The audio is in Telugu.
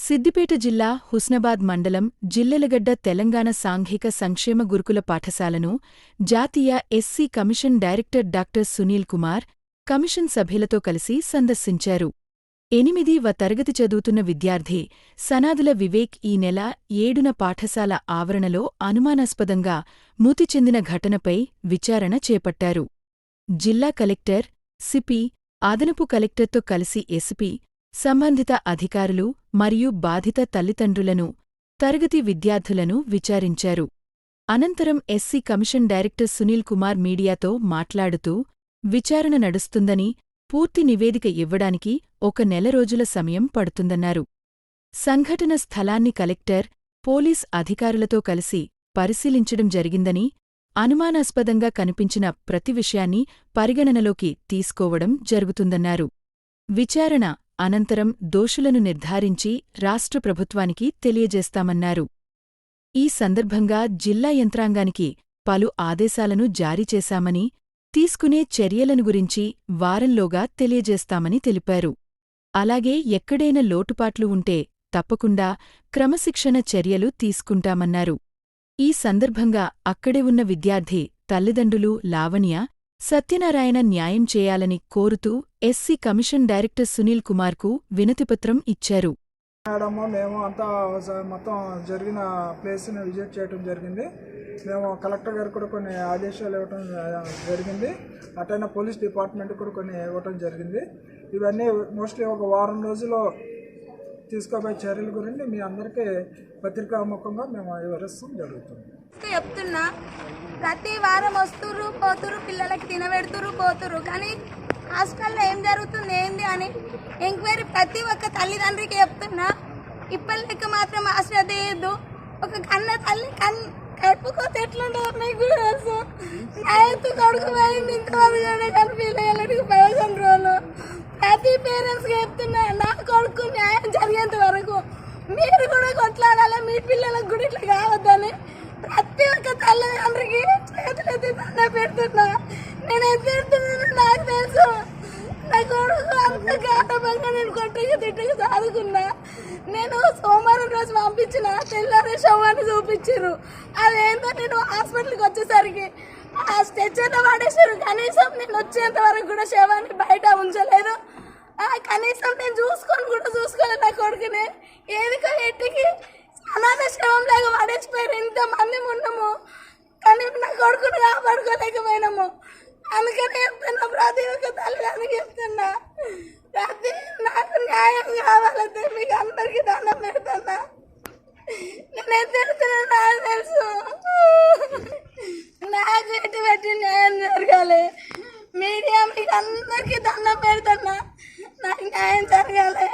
సిద్దిపేట జిల్లా హుస్నాబాద్ మండలం జిల్లెలగడ్డ తెలంగాణ సాంఘిక సంక్షేమ గురుకుల పాఠశాలను జాతీయ SC commission director doctor Sunil Kumar commission సభ్యులతో కలిసి సందర్శించారు. ఎనిమిది వ తరగతి చదువుతున్న విద్యార్థి సనాదుల వివేక్ ఈ నెల ఏడున పాఠశాల ఆవరణలో అనుమానాస్పదంగా మృతి చెందిన ఘటనపై విచారణ చేపట్టారు. జిల్లా కలెక్టర్ సిపి అదనపు కలెక్టర్తో కలిసి ఎస్పీ సంబంధిత అధికారులు మరియు బాధిత తల్లిదండ్రులను తరగతి విద్యార్థులను విచారించారు. అనంతరం SC commission director Sunil Kumar మీడియాతో మాట్లాడుతూ విచారణ నడుస్తుందని పూర్తి నివేదిక ఇవ్వడానికి ఒక నెల రోజుల సమయం పడుతుందన్నారు. సంఘటన స్థలాన్ని కలెక్టర్ పోలీస్ అధికారులతో కలిసి పరిశీలించడం జరిగిందని అనుమానాస్పదంగా కనిపించిన ప్రతి విషయాన్ని పరిగణనలోకి తీసుకోవడం జరుగుతుందన్నారు. విచారణ అనంతరం దోషులను నిర్ధారించి రాష్ట్ర ప్రభుత్వానికి తెలియజేస్తామన్నారు. ఈ సందర్భంగా జిల్లా యంత్రాంగానికి పలు ఆదేశాలను జారీ చేశామని తీసుకునే చర్యలను గురించి వారంలోగా తెలియజేస్తామని తెలిపారు. అలాగే ఎక్కడైనా లోటుపాట్లు ఉంటే తప్పకుండా క్రమశిక్షణ చర్యలు తీసుకుంటామన్నారు. ఈ సందర్భంగా అక్కడే ఉన్న విద్యార్థి తల్లిదండ్రులు లావణ్య సత్యనారాయణ న్యాయం చేయాలని కోరుతూ ఎస్సీ కమిషన్ డైరెక్టర్ సునీల్ కుమార్కు వినతిపత్రం ఇచ్చారు. మేడము మేము అంతా మొత్తం జరిగిన ప్లేస్ని విజిట్ చేయడం జరిగింది. మేము కలెక్టర్ గారు కూడా కొన్ని ఆదేశాలు ఇవ్వటం జరిగింది. అటైనా పోలీస్ డిపార్ట్మెంట్ కూడా కొన్ని ఇవ్వటం జరిగింది. ఇవన్నీ మోస్ట్లీ ఒక వారం రోజుల్లో తీసుకోబోయే చర్యల గురించి మీ అందరికీ పత్రికాముఖంగా మేము వివరిస్తాం జరుగుతుంది. చెప్తున్నా. ప్రతి వారం వస్తుర్రు పోతురు పిల్లలకి తినబెడుతురు పోతురు కానీ హాస్టల్లో ఏం జరుగుతుంది ఏంది అని ఎంక్వైరీ ప్రతి ఒక్క తల్లిదండ్రికి చెప్తున్నా. ఇప్పటి లెక్క మాత్రం ఆశ్రద్ధ చేయొద్దు ఒక కన్న తల్లి కన్ కడుపుకోతే ఎట్లుంటారు మీకు కూడా తెలుసు? నైన్త్ కొడుకు పోయింది ఇంతవరకు కూడా కనిపించలేదు పదకొండు రోజులు. ప్రతి పేరెంట్స్కి చెప్తున్నా నా కొడుకు న్యాయం జరిగేంత వరకు మీరు కూడా కొట్లాడాలి? మీ పిల్లలకు కూడా ఇట్లా కావద్దని. ప్రతి ఒక్క తల్లిదండ్రికి చేతులెత్తి దండ పెడుతున్నా. నేను ఎంత నాకు తెలుసు. నా కొడుకు అంత గాఢంగా నేను కొట్టుకు తిట్టకి సాదుకున్నా. నేను సోమవారం రోజు పంపించిన తెల్లారి శవాన్ని చూపించారు అదేంటో నేను హాస్పిటల్కి వచ్చేసరికి ఆ స్ట్రెచ్చర్లో పడేసారు కనీసం నేను వచ్చేంత వరకు కూడా శవాన్ని బయట ఉంచలేదు. ఆ, కనీసం నేను చూసుకొని కూడా చూసుకోలేదు నా కొడుకుని. ఏదికో ఎట్టికి అనాథ శవం లేక పడేసిపోయారు. ఇంతమంది ఉన్నాము. కానీ నా కొడుకుని కాపాడుకోలేకపోయినాము. అందుకని చెప్తున్నా ప్రతి ఒక్క తల్లిదండ్రులకు చెప్తున్నా. ప్రతి నాకు న్యాయం కావాలంటే మీకు అందరికీ దండం పెడుతున్నా. నేను ఎంత నాకు తెలుసు. నాకు ఎటు పెట్టి న్యాయం జరగాలి. మీడియా మీకు అందరికీ దండం పెడుతున్నా. నాకు న్యాయం జరగాలి.